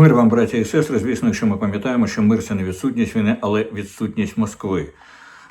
Мир вам, браті і сестри. Звісно, якщо ми пам'ятаємо, що мир це не відсутність війни, але відсутність Москви.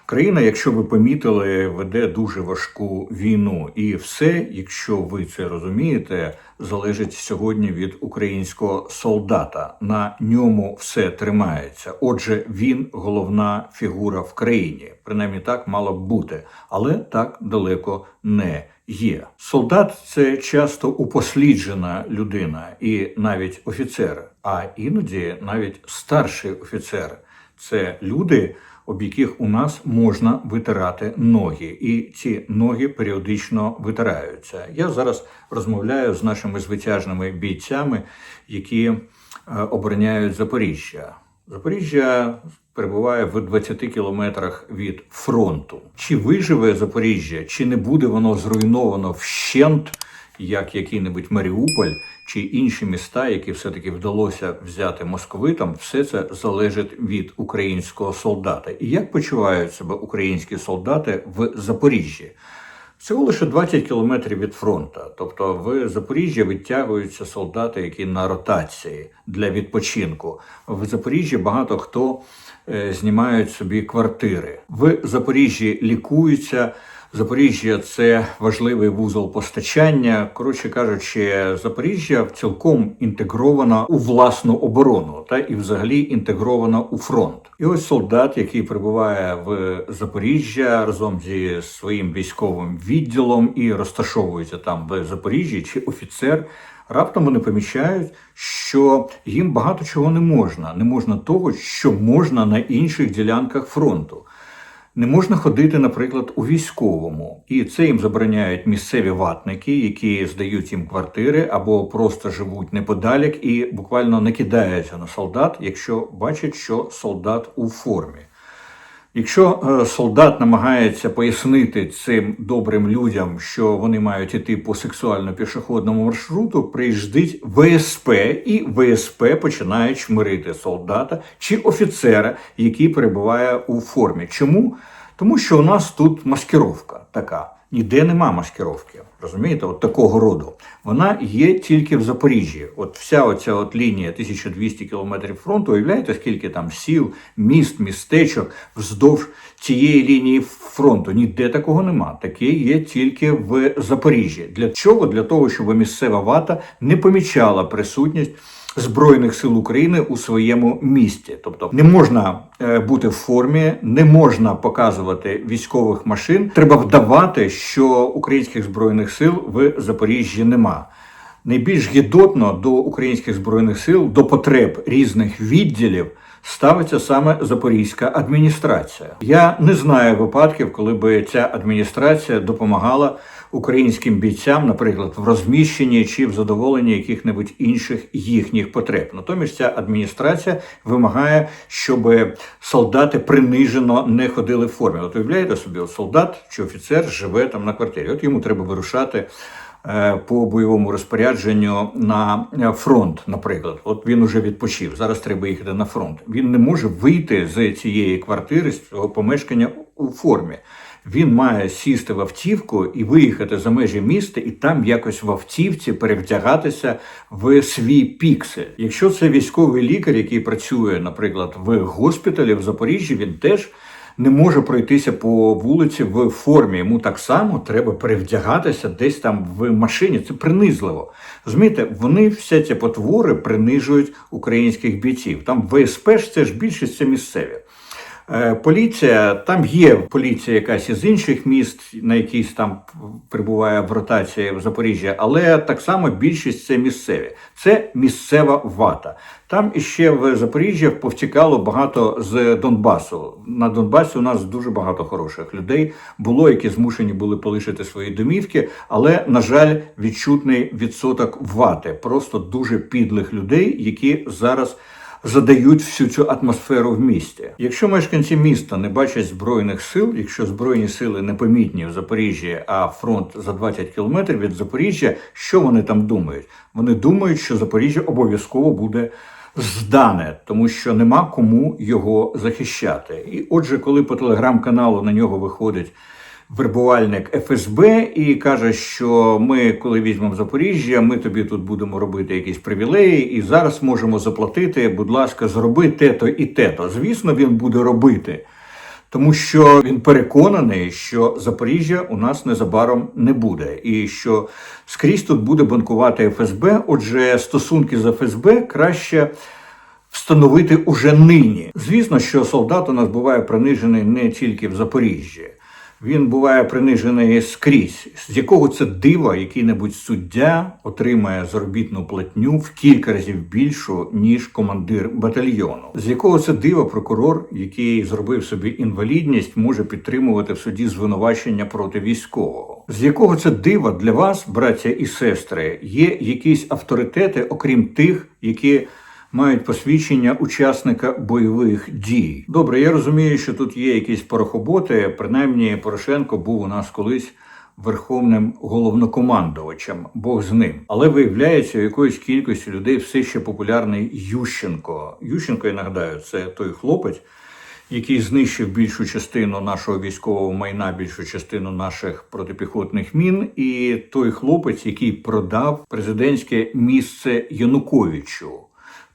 Країна, якщо ви помітили, веде дуже важку війну, і все, якщо ви це розумієте, залежить сьогодні від українського солдата. На ньому все тримається. Отже, він головна фігура в країні. Принаймні так мало б бути, але так далеко не є. Солдат це часто упосліджена людина і навіть офіцер, а іноді навіть старший офіцер. Це люди, об яких у нас можна витирати ноги, і ці ноги періодично витираються. Я зараз розмовляю з нашими звитяжними бійцями, які е, обороняють Запоріжжя. Запоріжжя перебуває в 20 кілометрах від фронту. Чи виживе Запоріжжя, чи не буде воно зруйновано вщент, як який-небудь Маріуполь чи інші міста, які все-таки вдалося взяти московитам, все це залежить від українського солдата. І як почувають себе українські солдати в Запоріжжі? Всього лише 20 кілометрів від фронту. Тобто в Запоріжжі відтягуються солдати, які на ротації для відпочинку. В Запоріжжі багато хто е, знімають собі квартири. В Запоріжжі лікуються. Запоріжжя це важливий вузол постачання. Коротше кажучи, Запоріжжя цілком інтегрована у власну оборону та і взагалі інтегрована у фронт. І ось солдат, який прибуває в Запоріжжя разом зі своїм військовим відділом і розташовується там в Запоріжжі, чи офіцер. Раптом вони помічають, що їм багато чого не можна. Не можна того, що можна на інших ділянках фронту. Не можна ходити, наприклад, у військовому, і це їм забороняють місцеві ватники, які здають їм квартири або просто живуть неподалік і буквально накидаються на солдат, якщо бачать, що солдат у формі. Якщо е, солдат намагається пояснити цим добрим людям, що вони мають іти по сексуально-пішохідному маршруту, приїжджить ВСП, і ВСП починають чмирити солдата чи офіцера, який перебуває у формі. Чому? Тому що у нас тут маскировка така. Ніде нема маскировки. Розумієте, от такого роду. Вона є тільки в Запоріжжі. От вся оця от лінія 1200 кілометрів фронту, уявляєте, скільки там сіл, міст, містечок вздовж цієї лінії фронту. Ніде такого нема. Таке є тільки в Запоріжжі. Для чого? Для того, щоб місцева вата не помічала присутність. Збройних сил України у своєму місті, тобто не можна е, бути в формі, не можна показувати військових машин. Треба вдавати, що українських збройних сил в Запоріжжі нема. Найбільш гідотно до українських збройних сил, до потреб різних відділів ставиться саме Запорізька адміністрація. Я не знаю випадків, коли би ця адміністрація допомагала українським бійцям, наприклад, в розміщенні чи в задоволенні яких-небудь інших їхніх потреб. Натомість ця адміністрація вимагає, щоб солдати принижено не ходили в формі. От уявляєте собі, от солдат чи офіцер живе там на квартирі. От йому треба вирушати. е, По бойовому розпорядженню на е, фронт, наприклад, от він уже відпочив. Зараз треба їхати на фронт. Він не може вийти з цієї квартири, з цього помешкання у формі. Він має сісти в автівку і виїхати за межі міста, і там якось в автівці перевдягатися в свій піксель. Якщо це військовий лікар, який працює, наприклад, в госпіталі в Запоріжжі, він теж не може пройтися по вулиці в формі. Йому так само треба перевдягатися десь там в машині. Це принизливо. Розумієте, вони всі ці потвори принижують українських бійців. Там ВСП ж це ж більшість це місцеві. Е, Поліція, там є поліція якась із інших міст, на якійсь там прибуває в ротації в Запоріжжя, але так само більшість це місцеві. Це місцева вата. Там іще в Запоріжжі повтікало багато з Донбасу. На Донбасі у нас дуже багато хороших людей було, які змушені були полишити свої домівки, але, на жаль, відчутний відсоток вати. Просто дуже підлих людей, які зараз задають всю цю атмосферу в місті. Якщо мешканці міста не бачать збройних сил, якщо збройні сили непомітні в Запоріжжі, а фронт за 20 кілометрів від Запоріжжя, що вони там думають? Вони думають, що Запоріжжя обов'язково буде. Здане, тому що нема кому його захищати. І отже, коли по телеграм-каналу на нього виходить вербувальник ФСБ і каже, що ми, коли візьмемо Запоріжжя, ми тобі тут будемо робити якісь привілеї, і зараз можемо заплатити. Будь ласка, зроби те-то і те-то. Звісно, він буде робити. Тому що він переконаний, що Запоріжжя у нас незабаром не буде, і що скрізь тут буде банкувати ФСБ. Отже, стосунки з ФСБ краще встановити уже нині. Звісно, що солдат у нас буває принижений не тільки в Запоріжжі. Він буває принижений скрізь. З якого це дива який-небудь суддя отримає заробітну платню в кілька разів більшу, ніж командир батальйону. З якого це дива прокурор, який зробив собі інвалідність, може підтримувати в суді звинувачення проти військового. З якого це дива для вас, браття і сестри, є якісь авторитети, окрім тих, які мають посвідчення учасника бойових дій. Добре, я розумію, що тут є якісь порохоботи. Принаймні, Порошенко був у нас колись. Верховним головнокомандувачем, Бог з ним. Але виявляється, у якоїсь кількості людей все ще популярний Ющенко. Ющенко, я нагадаю, це той хлопець, який знищив більшу частину нашого військового майна, більшу частину наших протипіхотних мін, і той хлопець, який продав президентське місце Януковичу.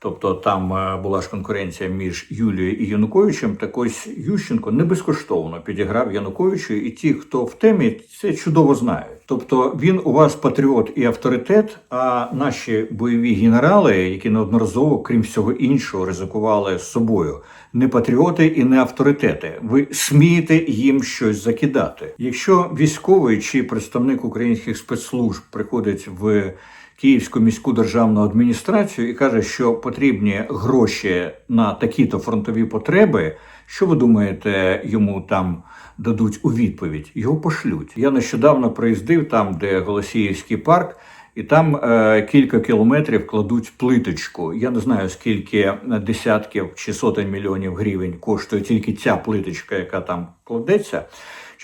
Тобто там е, була ж конкуренція між Юлією і Януковичем. Так ось Ющенко не безкоштовно підіграв Януковичу, і ті, хто в темі, це чудово знають. Тобто він у вас патріот і авторитет. А наші бойові генерали, які неодноразово, крім всього іншого, ризикували з собою, не патріоти і не авторитети. Ви смієте їм щось закидати. Якщо військовий чи представник українських спецслужб приходить в Київську міську державну адміністрацію і каже, що потрібні гроші на такі-то фронтові потреби. Що ви думаєте, йому там дадуть у відповідь? Його пошлють. Я нещодавно приїздив там, де Голосіївський парк. І там е, кілька кілометрів кладуть плиточку. Я не знаю скільки десятків чи сотень мільйонів гривень коштує тільки ця плиточка, яка там кладеться.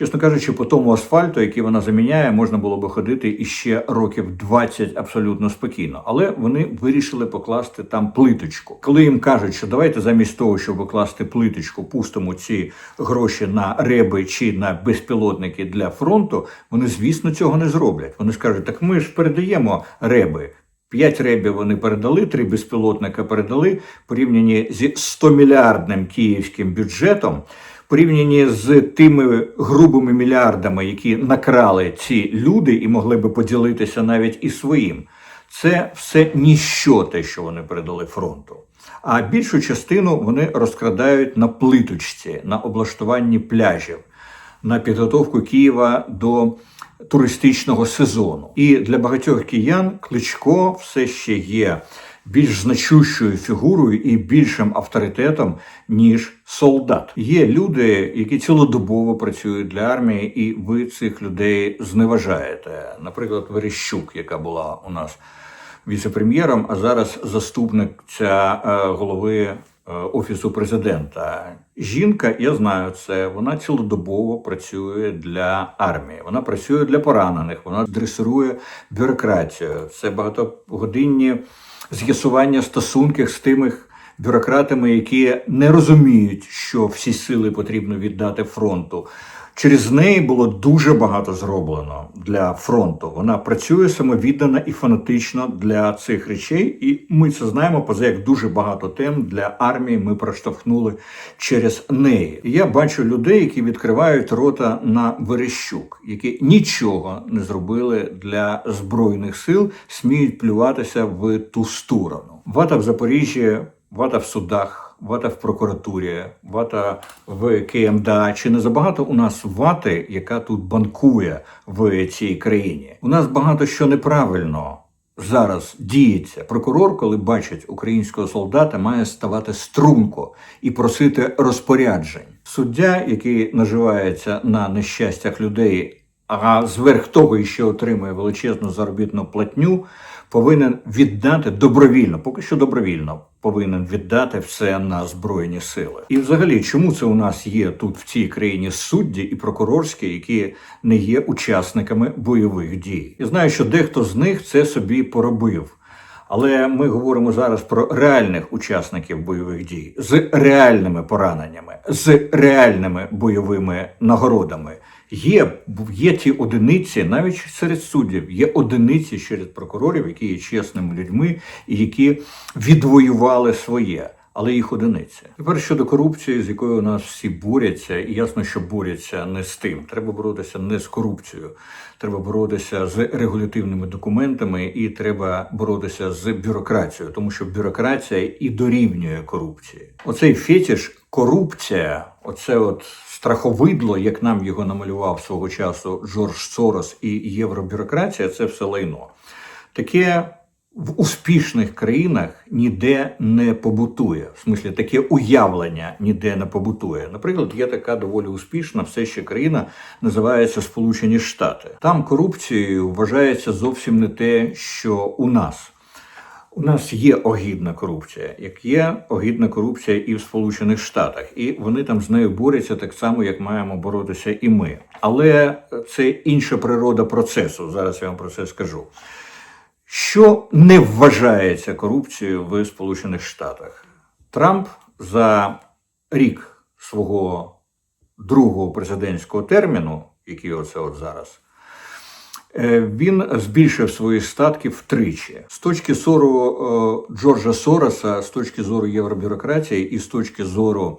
Чесно кажучи, по тому асфальту, який вона заміняє, можна було би ходити іще років 20 абсолютно спокійно. Але вони вирішили покласти там плиточку. Коли їм кажуть, що давайте замість того, щоб покласти плиточку, пустимо ці гроші на реби чи на безпілотники для фронту, вони, звісно, цього не зроблять. Вони скажуть, так ми ж передаємо реби. П'ять ребів вони передали, три безпілотника передали порівняні зі 100 мільярдним київським бюджетом порівняні з тими грубими мільярдами, які накрали ці люди і могли би поділитися навіть і своїм, це все ніщо те, що вони передали фронту. А більшу частину вони розкрадають на плиточці, на облаштуванні пляжів, на підготовку Києва до туристичного сезону. І для багатьох киян кличко все ще є більш значущою фігурою і більшим авторитетом, ніж солдат. Є люди, які цілодобово працюють для армії, і ви цих людей зневажаєте. Наприклад, Верещук, яка була у нас віце-прем'єром, а зараз заступниця е, голови. е, Офісу президента жінка, я знаю це. Вона цілодобово працює для армії. Вона працює для поранених. Вона дресирує бюрократію. Це багатогодинні з'ясування стосунків з тими бюрократами, які не розуміють, що всі сили потрібно віддати фронту. Через неї було дуже багато зроблено для фронту. Вона працює самовіддано і фанатично для цих речей, і ми це знаємо. Поза як дуже багато тем для армії ми проштовхнули через неї. Я бачу людей, які відкривають рота на Верещук, які нічого не зробили для збройних сил, сміють плюватися в ту сторону. Вата в Запоріжжі, вата в судах вата в прокуратурі, вата в КМДА. Чи не забагато у нас вати, яка тут банкує в цій країні? У нас багато що неправильно. Зараз діється прокурор, коли бачить українського солдата, має ставати струнко і просити розпоряджень. Суддя, який наживається на нещастях людей, а зверх того і ще отримує величезну заробітну платню, повинен віддати добровільно, поки що добровільно, повинен віддати все на збройні сили. І, взагалі, чому це у нас є тут в цій країні судді і прокурорські, які не є учасниками бойових дій? Я знаю, що дехто з них це собі поробив. Але ми говоримо зараз про реальних учасників бойових дій з реальними пораненнями, з реальними бойовими нагородами, Є, є ті одиниці, навіть серед суддів, є одиниці серед прокурорів, які є чесними людьми і які відвоювали своє. Але їх одиниця. Тепер щодо корупції, з якою у нас всі борються, і ясно, що борються не з тим. Треба боротися не з корупцією, треба боротися з регулятивними документами, і треба боротися з бюрократією, тому що бюрократія і дорівнює корупції. Оцей фетіш корупція, оце от страховидло, як нам його намалював свого часу Джордж Сорос і євробюрократія, це все лайно. Таке в успішних країнах ніде не побутує. В смислі, таке уявлення ніде не побутує. Наприклад, є така доволі успішна все ще країна, називається Сполучені Штати. Там корупцією вважається зовсім не те, що у нас. У нас є огідна корупція, як є огідна корупція і в Сполучених Штатах, і вони там з нею борються так само, як маємо боротися і ми. Але це інша природа процесу. Зараз я вам про це скажу. Що не вважається корупцією в Сполучених Штатах? Трамп за рік свого другого президентського терміну, який оце от зараз, е, він збільшив свої статки втричі. З точки зору е, Джорджа Сороса, з точки зору євробюрократії і з точки зору,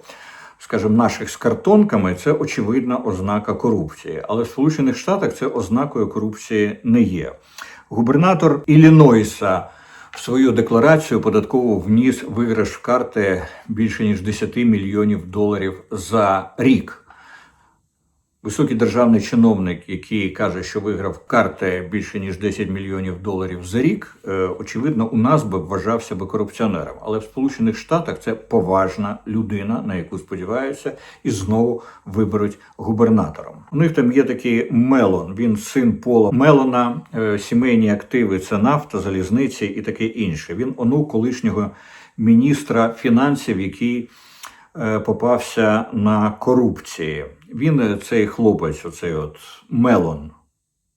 скажімо, наших з картонками, це очевидна ознака корупції. Але в Сполучених Штатах це ознакою корупції не є. Губернатор Іллінойса в свою декларацію податково вніс виграш в карти більше ніж 10 мільйонів доларів за рік. Високий державний чиновник, який каже, що виграв карти більше ніж 10 мільйонів доларів за рік, е, очевидно, у нас би вважався би корупціонером. Але в Сполучених Штатах це поважна людина, на яку сподіваються, і знову виберуть губернатором. У них там є такий Мелон. Він син Пола Мелона, е, сімейні активи це нафта, залізниці і таке інше. Він онук колишнього міністра фінансів, який попався на корупції. Він е, цей хлопець, оцей от Мелон,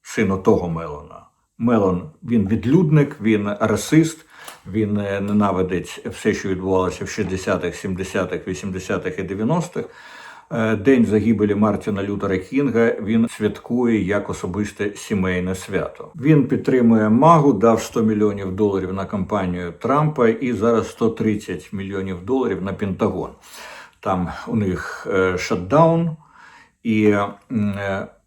син того Мелона. Мелон він відлюдник, він расист, він е, ненавидить все, що відбувалося в 60-х, 70-х, 80-х і 90-х. Е, День загибелі Мартіна Лютера Кінга він святкує як особисте сімейне свято. Він підтримує Магу, дав 100 мільйонів доларів на кампанію Трампа і зараз 130 мільйонів доларів на Пентагон. Там у них е, шатдаун, і е,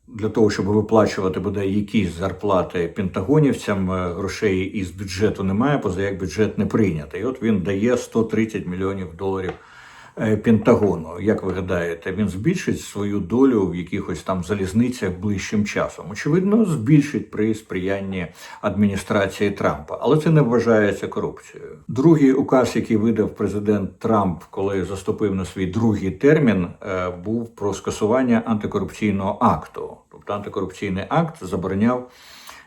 для того, щоб виплачувати бодай якісь зарплати пентагонівцям, грошей із бюджету немає, поза як бюджет не прийнятий. От він дає 130 мільйонів доларів Пентагону. Як ви гадаєте, він збільшить свою долю в якихось там залізницях ближчим часом? Очевидно, збільшить при сприянні адміністрації Трампа, але це не вважається корупцією. Другий указ, який видав президент Трамп, коли заступив на свій другий термін, е, був про скасування антикорупційного акту. Тобто антикорупційний акт забороняв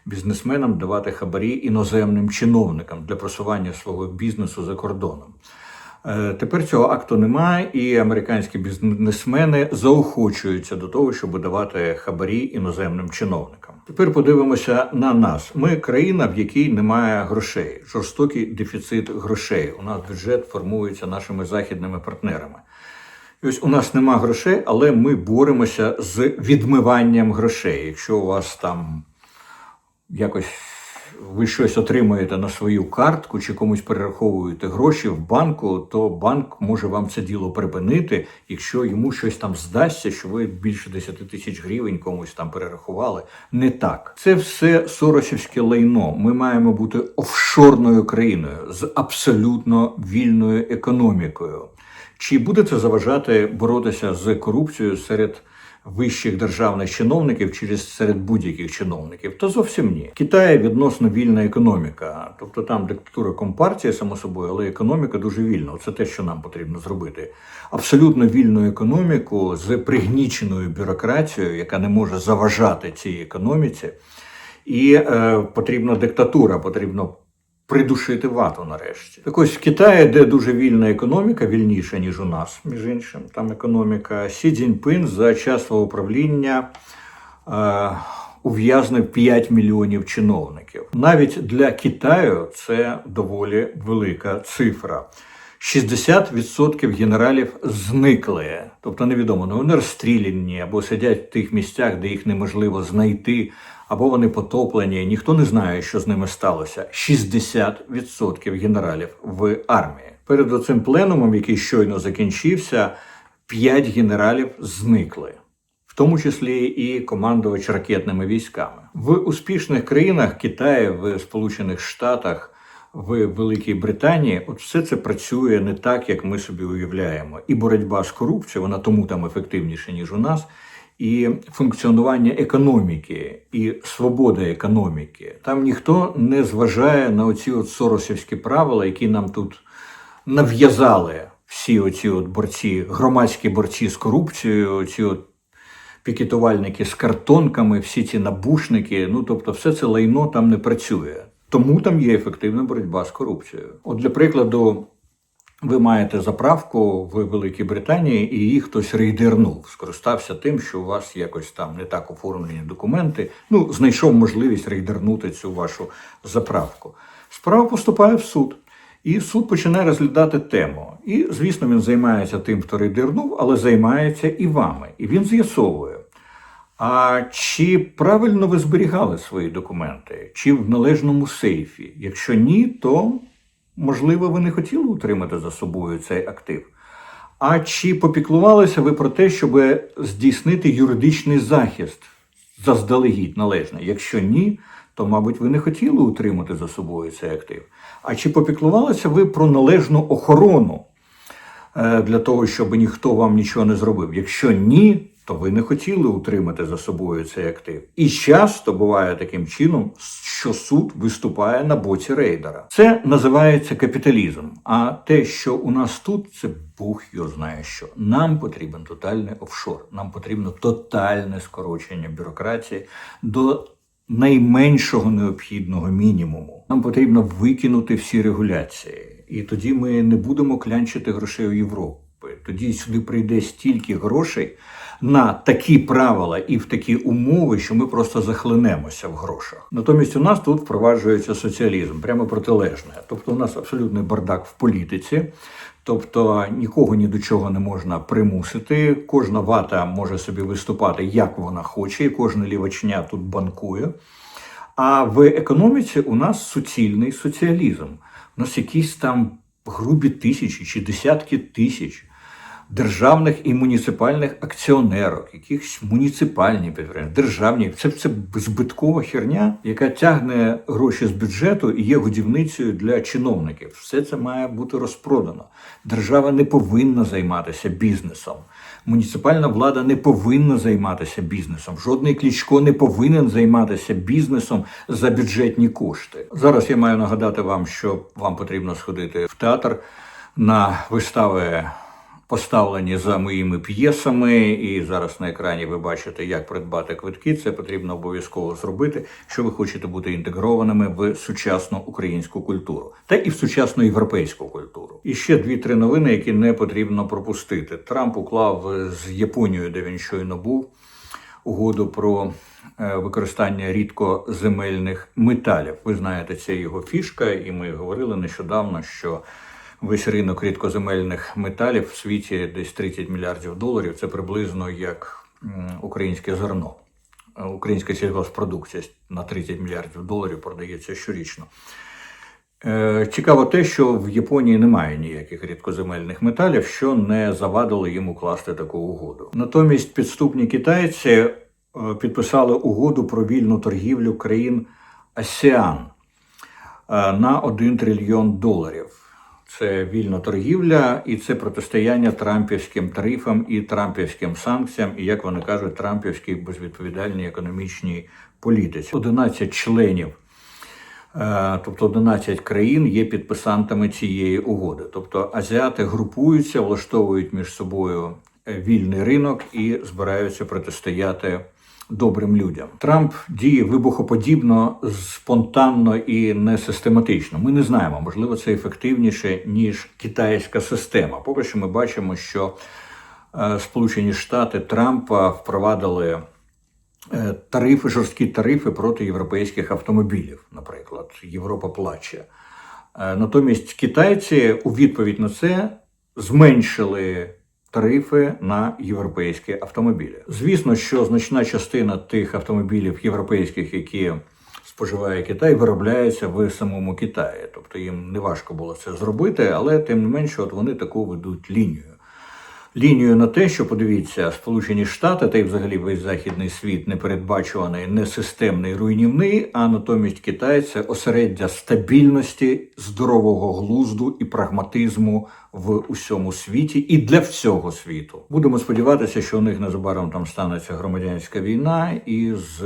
бізнесменам давати хабарі іноземним чиновникам для просування свого бізнесу за кордоном. Е, Тепер цього акту немає, і американські бізнесмени заохочуються до того, щоб давати хабарі іноземним чиновникам. Тепер подивимося на нас. Ми країна, в якій немає грошей, жорстокий дефіцит грошей. У нас бюджет формується нашими західними партнерами. І ось у нас нема грошей, але ми боремося з відмиванням грошей. Якщо у вас там якось ви щось отримуєте на свою картку чи комусь перераховуєте гроші в банку, то банк може вам це діло припинити, якщо йому щось там здасться, що ви більше 10 тисяч гривень комусь там перерахували. Не так. Це все соросівське лайно. Ми маємо бути офшорною країною з абсолютно вільною економікою. Чи буде це заважати боротися з корупцією серед вищих державних чиновників чи серед будь-яких чиновників? Та зовсім ні. Китай відносно вільна економіка, тобто там диктатура компартії, само собою, але економіка дуже вільна. Це те, що нам потрібно зробити. Абсолютно вільну економіку з пригніченою бюрократією, яка не може заважати цій економіці. І е, потрібна диктатура, потрібно придушити вату нарешті. Так ось в Китаї, де дуже вільна економіка, вільніша, ніж у нас, між іншим, там економіка, Сі Цзіньпин за час свого правління е, ув'язнив 5 мільйонів чиновників. Навіть для Китаю це доволі велика цифра. 60% генералів зникли, тобто невідомо, ну вони розстріляні або сидять в тих місцях, де їх неможливо знайти, або вони потоплені. Ніхто не знає, що з ними сталося. 60% генералів в армії. Перед оцим пленумом, який щойно закінчився, 5 генералів зникли. В тому числі і командувач ракетними військами в успішних країнах Китаї, в Сполучених Штатах, в Великій Британії, от все це працює не так, як ми собі уявляємо. І боротьба з корупцією, вона тому там ефективніша, ніж у нас, і функціонування економіки, і свобода економіки. Там ніхто не зважає на оці от соросівські правила, які нам тут нав'язали всі оці от борці, громадські борці з корупцією, ці от пікетувальники з картонками, всі ці набушники. Ну тобто, все це лайно там не працює. Тому там є ефективна боротьба з корупцією. От для прикладу, ви маєте заправку в Великій Британії, і її хтось рейдернув, скористався тим, що у вас якось там не так оформлені документи. Ну, знайшов можливість рейдернути цю вашу заправку. Справа поступає в суд. І суд починає розглядати тему. І, звісно, він займається тим, хто рейдернув, але займається і вами. І він з'ясовує, а чи правильно ви зберігали свої документи, чи в належному сейфі? Якщо ні, то можливо ви не хотіли утримати за собою цей актив. А чи попіклувалися ви про те, щоб здійснити юридичний захист заздалегідь належний? Якщо ні, то, мабуть, ви не хотіли утримати за собою цей актив. А чи попіклувалися ви про належну охорону е, для того, щоб ніхто вам нічого не зробив? Якщо ні, то ви не хотіли утримати за собою цей актив. І часто буває таким чином, що суд виступає на боці рейдера. Це називається капіталізм. А те, що у нас тут, це Бог його знає що. Нам потрібен тотальний офшор. Нам потрібно тотальне скорочення бюрократії до найменшого необхідного мінімуму. Нам потрібно викинути всі регуляції, і тоді ми не будемо клянчити грошей у Європи. Тоді сюди прийде стільки грошей на такі правила і в такі умови, що ми просто захлинемося в грошах. Натомість у нас тут впроваджується соціалізм, прямо протилежне. Тобто, у нас абсолютний бардак в політиці. Тобто нікого ні до чого не можна примусити. Кожна вата може собі виступати, як вона хоче, і кожна лівочня тут банкує. А в економіці у нас суцільний соціалізм. У нас якісь там грубі тисячі чи десятки тисяч державних і муніципальних акціонерок, якихось муніципальні підприємства, державні. Це, це збиткова херня, яка тягне гроші з бюджету і є годівницею для чиновників. Все це має бути розпродано. Держава не повинна займатися бізнесом. Муніципальна влада не повинна займатися бізнесом. Жодний клічко не повинен займатися бізнесом за бюджетні кошти. Зараз я маю нагадати вам, що вам потрібно сходити в театр на вистави поставлені за моїми п'єсами, і зараз на екрані ви бачите, як придбати квитки. Це потрібно обов'язково зробити, якщо ви хочете бути інтегрованими в сучасну українську культуру та і в сучасну європейську культуру. І ще дві-три новини, які не потрібно пропустити. Трамп уклав з Японією, де він щойно був, угоду про. е, Використання рідкоземельних металів. Ви знаєте, це його фішка, і ми говорили нещодавно, що Весь ринок рідкоземельних металів в світі десь 30 мільярдів доларів. Це приблизно як українське зерно. Е, Українська сільгоспродукція на 30 мільярдів доларів продається щорічно. Е, Цікаво те, що в Японії немає ніяких рідкоземельних металів, що не завадило їм укласти таку угоду. Натомість підступні китайці е, підписали угоду про вільну торгівлю країн АСЕАН е, на 1 трильйон доларів. Це вільна торгівля і це протистояння трампівським тарифам і трампівським санкціям, і як вони кажуть, трампівській безвідповідальній економічній політиці. 11 членів, е, тобто 11 країн, є підписантами цієї угоди. Тобто азіати групуються, влаштовують між собою вільний ринок і збираються протистояти добрим людям. Трамп діє вибухоподібно, спонтанно і несистематично. Ми не знаємо, можливо, це ефективніше ніж китайська система. Поки що ми бачимо, що е, Сполучені Штати Трампа впровадили е, тарифи, жорсткі тарифи проти європейських автомобілів. Наприклад, Європа плаче. Е, Натомість китайці у відповідь на це зменшили тарифи на європейські автомобілі. Звісно, що значна частина тих автомобілів європейських, які споживає Китай, виробляється в самому Китаї. Тобто їм не важко було це зробити, але тим не менше, от вони таку ведуть лінію. Лінію на те, що подивіться, Сполучені Штати та й взагалі весь західний світ непередбачуваний, несистемний, руйнівний, а натомість Китай це осереддя стабільності, здорового глузду і прагматизму в усьому світі і для всього світу. Будемо сподіватися, що у них незабаром там станеться громадянська війна і з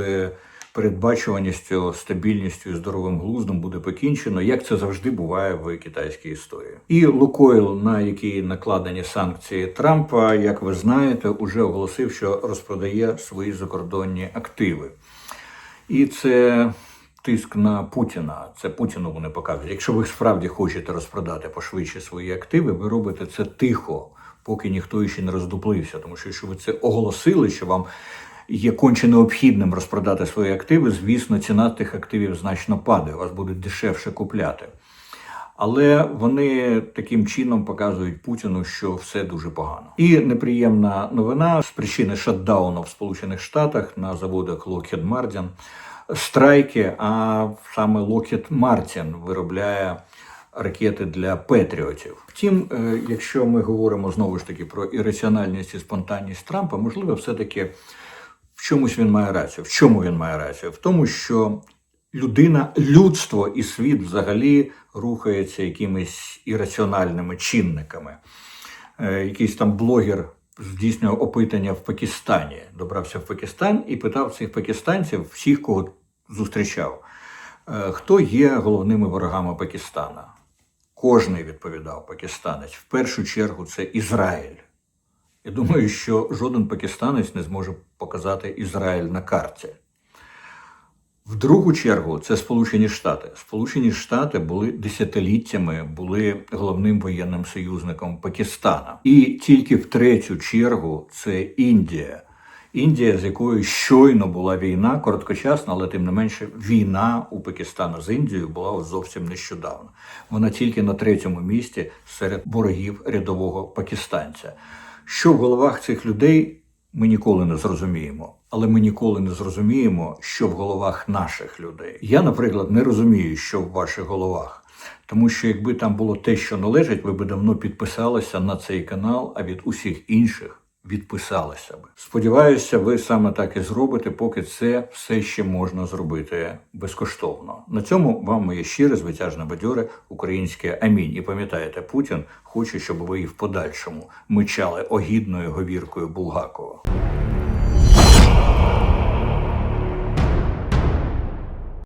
передбачуваністю, стабільністю і здоровим глуздом буде покінчено, як це завжди буває в китайській історії. І Лукойл, на який накладені санкції Трампа, як ви знаєте, уже оголосив, що розпродає свої закордонні активи. І це тиск на Путіна. Це Путіну вони показують. Якщо ви справді хочете розпродати пошвидше свої активи, ви робите це тихо, поки ніхто ще не роздуплився. Тому що якщо ви це оголосили, що вам є конче необхідним розпродати свої активи, звісно, ціна тих активів значно падає, вас будуть дешевше купляти. Але вони таким чином показують Путіну, що все дуже погано. І неприємна новина з причини шатдауну в Сполучених Штатах на заводах Lockheed Martin страйки. А саме Lockheed Martin виробляє ракети для патріотів. Втім, е, якщо ми говоримо знову ж таки про ірраціональність і спонтанність Трампа, можливо, все-таки в чомусь він має рацію. В чому він має рацію? В тому, що людина, людство і світ взагалі рухається якимись ірраціональними чинниками. Е, Якийсь там блогер здійснював опитання в Пакистані, добрався в Пакистан і питав цих пакистанців, всіх, кого зустрічав, е, хто є головними ворогами Пакистана. Кожний відповідав пакистанець. В першу чергу це Ізраїль. Я думаю, що жоден пакистанець не зможе показати Ізраїль на карті. В другу чергу це Сполучені Штати. Сполучені Штати були десятиліттями були головним воєнним союзником Пакистана. І тільки в третю чергу це Індія. Індія, з якою щойно була війна, короткочасна, але тим не менше, війна у Пакистану з Індією була зовсім нещодавно. Вона тільки на третьому місці серед ворогів рядового пакистанця. Що в головах цих людей ми ніколи не зрозуміємо, але ми ніколи не зрозуміємо, що в головах наших людей. Я, наприклад, не розумію, що в ваших головах. Тому що якби там було те, що належить, ви би давно підписалися на цей канал, а від усіх інших відписалися би. Сподіваюся, ви саме так і зробите, поки це все ще можна зробити безкоштовно. На цьому вам моє щире, звитяжне бадьоре українське амінь. І пам'ятаєте, Путін хоче, щоб ви і в подальшому мичали огідною говіркою Булгакова.